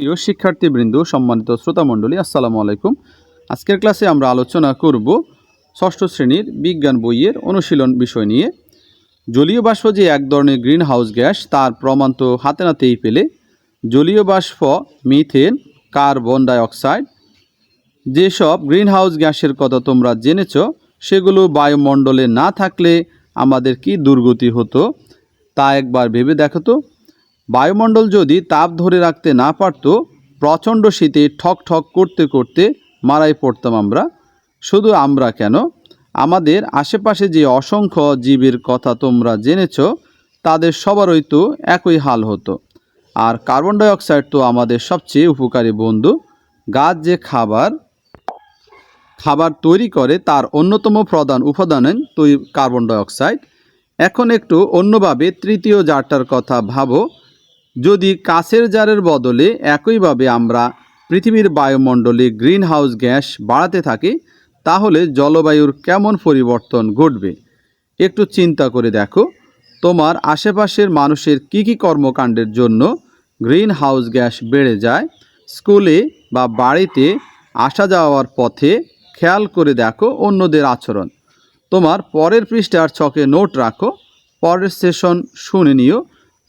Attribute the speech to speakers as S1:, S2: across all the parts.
S1: প্রিয় শিক্ষার্থীবৃন্দ, সম্মানিত শ্রোতামণ্ডলী, আসসালামু আলাইকুম। আজকের ক্লাসে আমরা আলোচনা করব ষষ্ঠ শ্রেণির বিজ্ঞান বইয়ের অনুশীলন বিষয় নিয়ে। জলীয় বাষ্প যে এক ধরনের গ্রিন হাউস গ্যাস, তার প্রমাণ তো হাতে নাতেই পেলে। জলীয় বাষ্প, মিথেন, কার্বন ডাইঅক্সাইড, যেসব গ্রিন হাউস গ্যাসের কথা তোমরা জেনেছ, সেগুলো বায়ুমণ্ডলে না থাকলে আমাদের কি দুর্গতি হতো, তা একবার ভেবে দেখো তো। বায়ুমণ্ডল যদি তাপ ধরে রাখতে না পারতো, প্রচণ্ড শীতে ঠক ঠক করতে করতে মারাই পড়তাম আমরা। শুধু আমরা কেন? আমাদের আশেপাশে যে অসংখ্য জীবের কথা তোমরা জেনেছ, তাদের সবারই তো একই হাল হতো। আর কার্বন ডাইঅক্সাইড তো আমাদের সবচেয়ে উপকারী বন্ধু। গাছ যে খাবার খাবার তৈরি করে তার অন্যতম প্রধান উপাদান তৈরি কার্বন ডাইঅক্সাইড। এখন একটু অন্যভাবে তৃতীয় জারটার কথা ভাবো। যদি কাছের জারের বদলে একইভাবে আমরা পৃথিবীর বায়ুমণ্ডলে গ্রিন হাউস গ্যাস বাড়াতে থাকি, তাহলে জলবায়ুর কেমন পরিবর্তন ঘটবে? একটু চিন্তা করে দেখো। তোমার আশেপাশের মানুষের কী কী কর্মকাণ্ডের জন্য গ্রিন হাউস গ্যাস বেড়ে যায়? স্কুলে বা বাড়িতে আসা যাওয়ার পথে খেয়াল করে দেখো অন্যদের আচরণ। তোমার পরের পৃষ্ঠার ছকে নোট রাখো, পরের সেশন শুনে নিও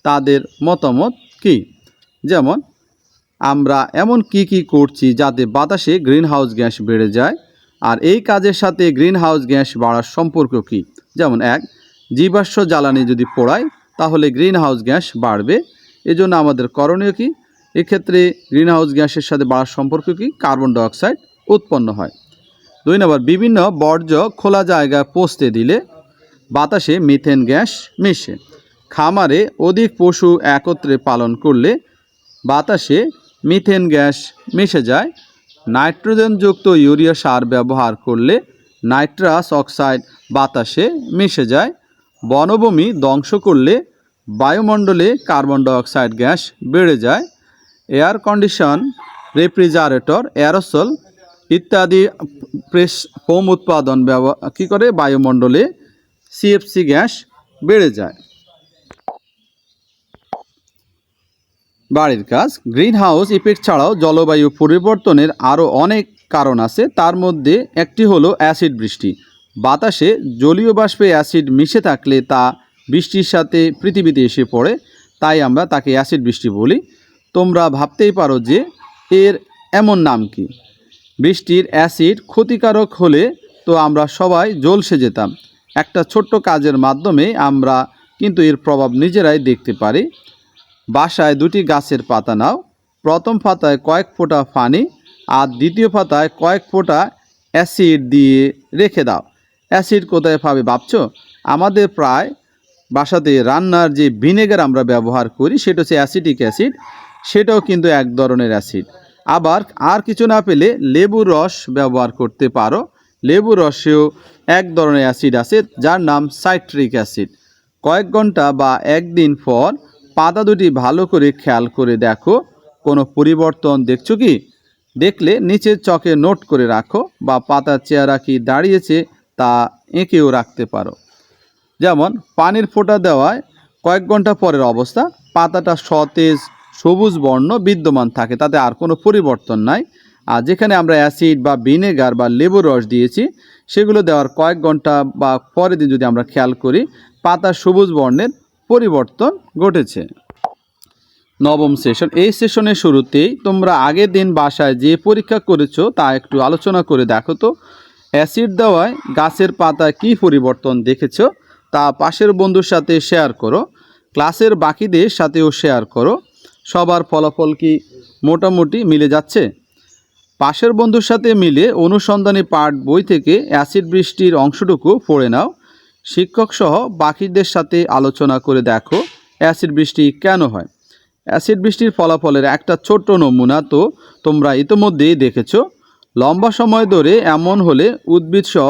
S1: তাদের মতামত কি? যেমন, আমরা এমন কি কি করছি যাতে বাতাসে গ্রিন হাউস গ্যাস বেড়ে যায়? আর এই কাজের সাথে গ্রিন হাউস গ্যাস বাড়ার সম্পর্ক কি? যেমন, এক, জীবাশ্ম জ্বালানি যদি পোড়ায়, তাহলে গ্রিন হাউস গ্যাস বাড়বে। এজন্য আমাদের করণীয় কি? এক্ষেত্রে গ্রিন হাউস গ্যাসের সাথে বাড়ার সম্পর্ক কি? কার্বন ডাইঅক্সাইড উৎপন্ন হয়। দুই নম্বর, বিভিন্ন বর্জ্য খোলা জায়গায় পৌঁছতে দিলে বাতাসে মিথেন গ্যাস মিশে। খামারে অধিক পশু একত্রে পালন করলে বাতাসে মিথেন গ্যাস মিশে যায়। নাইট্রোজেনযুক্ত ইউরিয়া সার ব্যবহার করলে নাইট্রাস অক্সাইড বাতাসে মিশে যায়। বনভূমি ধ্বংস করলে বায়ুমণ্ডলে কার্বন ডাইঅক্সাইড গ্যাস বেড়ে যায়। এয়ার কন্ডিশন, রেফ্রিজারেটর অ্যারোসল ইত্যাদি প্রেস ফোম উৎপাদন ব্যবহার কী করে? বায়ুমণ্ডলে সিএফসি গ্যাস বেড়ে যায়। বাড়ির কাজ। গ্রিন হাউস ইফেক্ট ছাড়াও জলবায়ু পরিবর্তনের আরও অনেক কারণ আছে। তার মধ্যে একটি হলো অ্যাসিড বৃষ্টি। বাতাসে জলীয় বাষ্পে অ্যাসিড মিশে থাকলে তা বৃষ্টির সাথে পৃথিবীতে এসে পড়ে। তাই আমরা তাকে অ্যাসিড বৃষ্টি বলি। তোমরা ভাবতেই পারো যে এর এমন নাম কি। বৃষ্টির অ্যাসিড ক্ষতিকারক হলে তো আমরা সবাই জলসে যেতাম। একটা ছোট্ট কাজের মাধ্যমে আমরা কিন্তু এর প্রভাব নিজেরাই দেখতে পারি। বাসায় দুটি গাছের পাতা নাও। প্রথম পাতায় কয়েক ফোঁটা পানি আর দ্বিতীয় পাতায় কয়েক ফোঁটা অ্যাসিড দিয়ে রেখে দাও। অ্যাসিড কোথায় পাবে ভাবছ? আমাদের প্রায় বাসাতে রান্নার যে ভিনেগার আমরা ব্যবহার করি, সেটা হচ্ছে অ্যাসিটিক অ্যাসিড, সেটাও কিন্তু এক ধরনের অ্যাসিড। আবার আর কিছু না পেলে লেবুর রস ব্যবহার করতে পারো। লেবুর রসেও এক ধরনের অ্যাসিড আছে, যার নাম সাইট্রিক অ্যাসিড। কয়েক ঘণ্টা বা একদিন পর পাতা দুটি ভালো করে খেয়াল করে দেখো। কোনো পরিবর্তন দেখছ কি? দেখলে নিচের চকে নোট করে রাখো বা পাতার চেহারা কি দাঁড়িয়েছে তা এঁকেও রাখতে পারো। যেমন, পানির ফোঁটা দেওয়ায় কয়েক ঘণ্টা পরের অবস্থা, পাতাটা সতেজ, সবুজ বর্ণ বিদ্যমান থাকে, তাতে আর কোনো পরিবর্তন নাই। আর যেখানে আমরা অ্যাসিড বা ভিনেগার বা লেবুর রস দিয়েছি, সেগুলো দেওয়ার কয়েক ঘণ্টা বা পরের দিন যদি আমরা খেয়াল করি, পাতা সবুজ বর্ণের পরিবর্তন ঘটেছে। নবম সেশন এই সেশনের শুরুতেই তোমরা আগের দিন বাসায় যে পরীক্ষা করেছ তা একটু আলোচনা করে দেখো তো। অ্যাসিড দেওয়ায় গাছের পাতায় কী পরিবর্তন দেখেছ তা পাশের বন্ধুর সাথে শেয়ার করো। ক্লাসের বাকিদের সাথেও শেয়ার করো। সবার ফলাফল কি মোটামুটি মিলে যাচ্ছে? পাশের বন্ধুর সাথে মিলে অনুসন্ধানী পাঠ বই থেকে অ্যাসিড বৃষ্টির অংশটুকু পড়ে নাও। শিক্ষক সহ বাকিদের সাথে আলোচনা করে দেখো, অ্যাসিড বৃষ্টি কেন হয়? অ্যাসিড বৃষ্টির ফলাফলের একটা ছোট্ট নমুনা তো তোমরা ইতোমধ্যেই দেখেছ। লম্বা সময় ধরে এমন হলে উদ্ভিদ সহ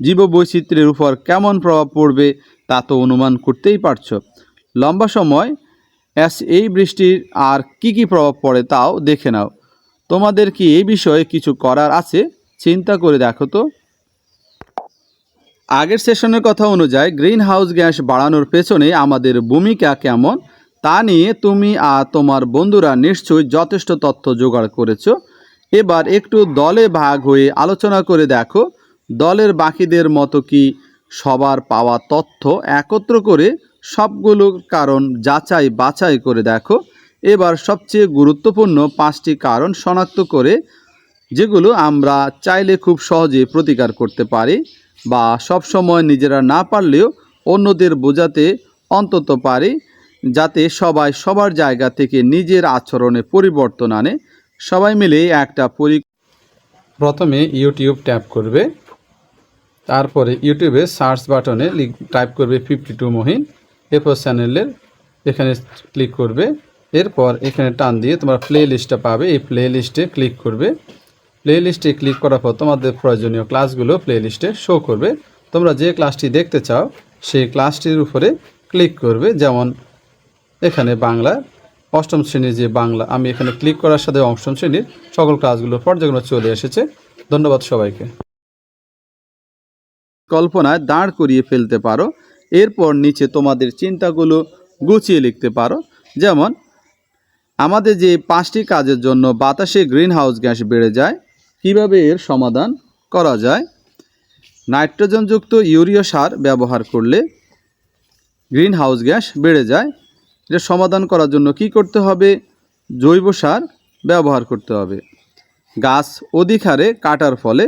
S1: জীববৈচিত্র্যের উপর কেমন প্রভাব পড়বে তা তো অনুমান করতেই পারছ। লম্বা সময় অ্যাস, এই বৃষ্টির আর কি কি প্রভাব পড়ে তাও দেখে নাও। তোমাদের কি এই বিষয়ে কিছু করার আছে? চিন্তা করে দেখো তো। আগের সেশনের কথা অনুযায়ী গ্রিন হাউস গ্যাস বাড়ানোর পেছনে আমাদের ভূমিকা কেমন? তা নিয়ে তুমি আর তোমার বন্ধুরা নিশ্চয়ই যথেষ্ট তথ্য জোগাড় করেছ। এবার একটু দলে ভাগ হয়ে আলোচনা করে দেখো। দলের বাকিদের মতো কি সবার পাওয়া তথ্য একত্র করে সবগুলো কারণ যাচাই বাছাই করে দেখো। এবার সবচেয়ে গুরুত্বপূর্ণ পাঁচটি কারণ শনাক্ত করে, যেগুলো আমরা চাইলে খুব সহজে প্রতিকার করতে পারি। বা সব সময় নিজেরা না পারলেও অন্যদের বোঝাতে অন্তত পারি, যাতে সবাই সবার জায়গা থেকে নিজের আচরণে পরিবর্তন আনে। সবাই মিলে একটা পরি প্রথমে ইউটিউব ট্যাপ করবে, তারপরে ইউটিউবে সার্চ বাটনে টাইপ করবে ফিফটি টু মহিন, এরপর চ্যানেলের এখানে ক্লিক করবে, এরপর এখানে টান দিয়ে তোমরা প্লে লিস্টটা পাবে, এই প্লে লিস্টে ক্লিক করবে। প্লে লিস্টে ক্লিক করার পর তোমাদের প্রয়োজনীয় ক্লাসগুলো প্লে লিস্টে শো করবে। তোমরা যে ক্লাসটি দেখতে চাও, সেই ক্লাসটির উপরে ক্লিক করবে। যেমন এখানে বাংলা, অষ্টম শ্রেণির যে বাংলা, আমি এখানে ক্লিক করার সাথে অষ্টম শ্রেণির সকল ক্লাসগুলো পর্যায়ক্রমে চলে এসেছে। ধন্যবাদ সবাইকে। কল্পনায় দাঁড় করিয়ে ফেলতে পারো। এরপর নিচে তোমাদের চিন্তাগুলো গুছিয়ে লিখতে পারো। যেমন, আমাদের যে পাঁচটি কাজের জন্য বাতাসে গ্রিন হাউস গ্যাস বেড়ে যায় কীভাবে এর সমাধান করা যায়? নাইট্রোজেনযুক্ত ইউরিয়া সার ব্যবহার করলে গ্রিন হাউস গ্যাস বেড়ে যায়। এটা সমাধান করার জন্য কি করতে হবে? জৈব সার ব্যবহার করতে হবে। গাছ অধিক হারে কাটার ফলে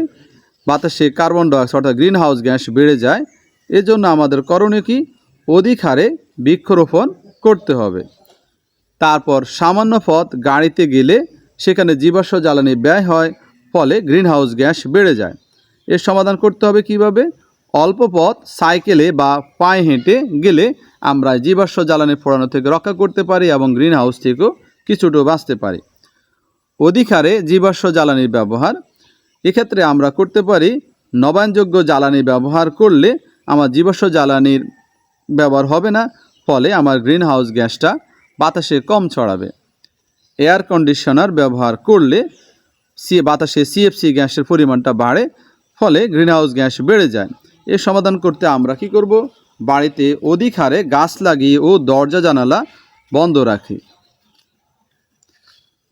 S1: বাতাসে কার্বন ডাইঅক্সাইড অর্থাৎ গ্রিন হাউস গ্যাস বেড়ে যায়। এজন্য আমাদের করণীয় কি? অধিক হারে বৃক্ষরোপণ করতে হবে। তারপর সামান্য পথ গাড়িতে গেলে সেখানে জীবাশ্ম জ্বালানি ব্যয় হয়। ফলে গ্রিন হাউস গ্যাস বেড়ে যায়। এর সমাধান করতে হবে কীভাবে? অল্প পথ, সাইকেলে বা পায়ে হেঁটে গেলে আমরা জীবাশ্ম জ্বালানি পোড়ানো থেকে রক্ষা করতে পারি এবং গ্রিন হাউস থেকেও কিছুটা বাঁচতে পারি। অধিকারে জীবাশ্ম জ্বালানির ব্যবহার। এক্ষেত্রে আমরা করতে পারি নবায়নযোগ্য জ্বালানি ব্যবহার করলে আমার জীবাশ্ম জ্বালানির ব্যবহার হবে না, ফলে আমার গ্রিন হাউস গ্যাসটা বাতাসে কম ছড়াবে। এয়ার কন্ডিশনার ব্যবহার করলে সি বাতাসে সিএফসি গ্যাসের পরিমাণটা বাড়ে, ফলে গ্রিন হাউস গ্যাস বেড়ে যায়। এর সমাধান করতে আমরা কি করব? বাড়িতে অধিক হারে গাছ লাগিয়ে ও দরজা জানালা বন্ধ রাখি।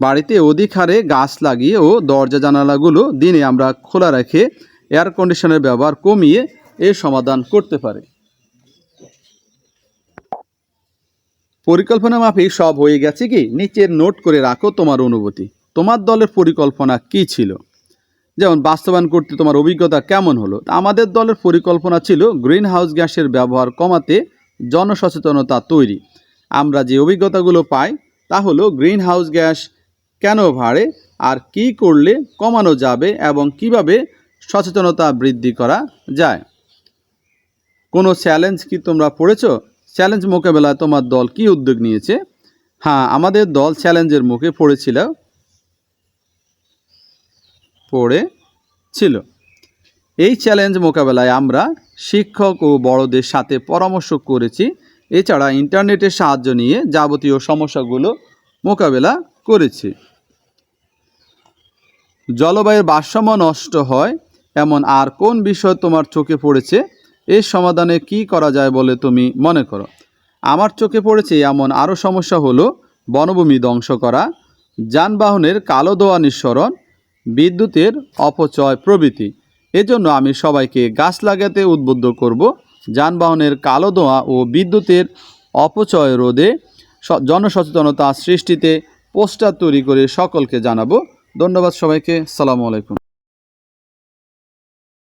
S1: বাড়িতে অধিক হারে গাছ লাগিয়ে ও দরজা জানালাগুলো দিনে আমরা খোলা রেখে এয়ার কন্ডিশনের ব্যবহার কমিয়ে এর সমাধান করতে পারি। পরিকল্পনা মাফিক সব হয়ে গেছে কি? নিচের নোট করে রাখো তোমার অনুভূতি। তোমার দলের পরিকল্পনা কি ছিল? যেমন বাস্তবায়ন করতে তোমার অভিজ্ঞতা কেমন হলো? আমাদের দলের পরিকল্পনা ছিল গ্রিন হাউস গ্যাসের ব্যবহার কমাতে জনসচেতনতা তৈরি। আমরা যে অভিজ্ঞতাগুলো পাই, তা হলো গ্রিন হাউস গ্যাস কেন ভাড়ে, আর কি করলে কমানো যাবে এবং কীভাবে সচেতনতা বৃদ্ধি করা যায়? কোনো চ্যালেঞ্জ কি তোমরা পড়েছো? চ্যালেঞ্জ মোকাবেলায় তোমার দল কি উদ্যোগ নিয়েছে? হ্যাঁ আমাদের দল চ্যালেঞ্জের মুখে পড়েছিল পড়েছিল এই চ্যালেঞ্জ মোকাবেলায় আমরা শিক্ষক ও বড়দের সাথে পরামর্শ করেছি। এছাড়া ইন্টারনেটের সাহায্য নিয়ে যাবতীয় সমস্যাগুলো মোকাবেলা করেছি। জলবায়ুর ভারসাম্য নষ্ট হয়, এমন আর কোন বিষয় তোমার চোখে পড়েছে? এর সমাধানে কি করা যায় বলে তুমি মনে করো? আমার চোখে পড়েছে এমন আরও সমস্যা হলো বনভূমি ধ্বংস করা, যানবাহনের কালো দোয়া নিঃসরণ বিদ্যুতের অপচয় প্রভৃতি। এজন্য আমি সবাইকে গাছ লাগাতে উদ্বুদ্ধ করব। যানবাহনের কালো দোঁয়া ও বিদ্যুতের অপচয় রোধে জনসচেতনতা সৃষ্টিতে পোস্টার তৈরি করে সকলকে জানাব। ধন্যবাদ সবাইকে। সালামু আলাইকুম।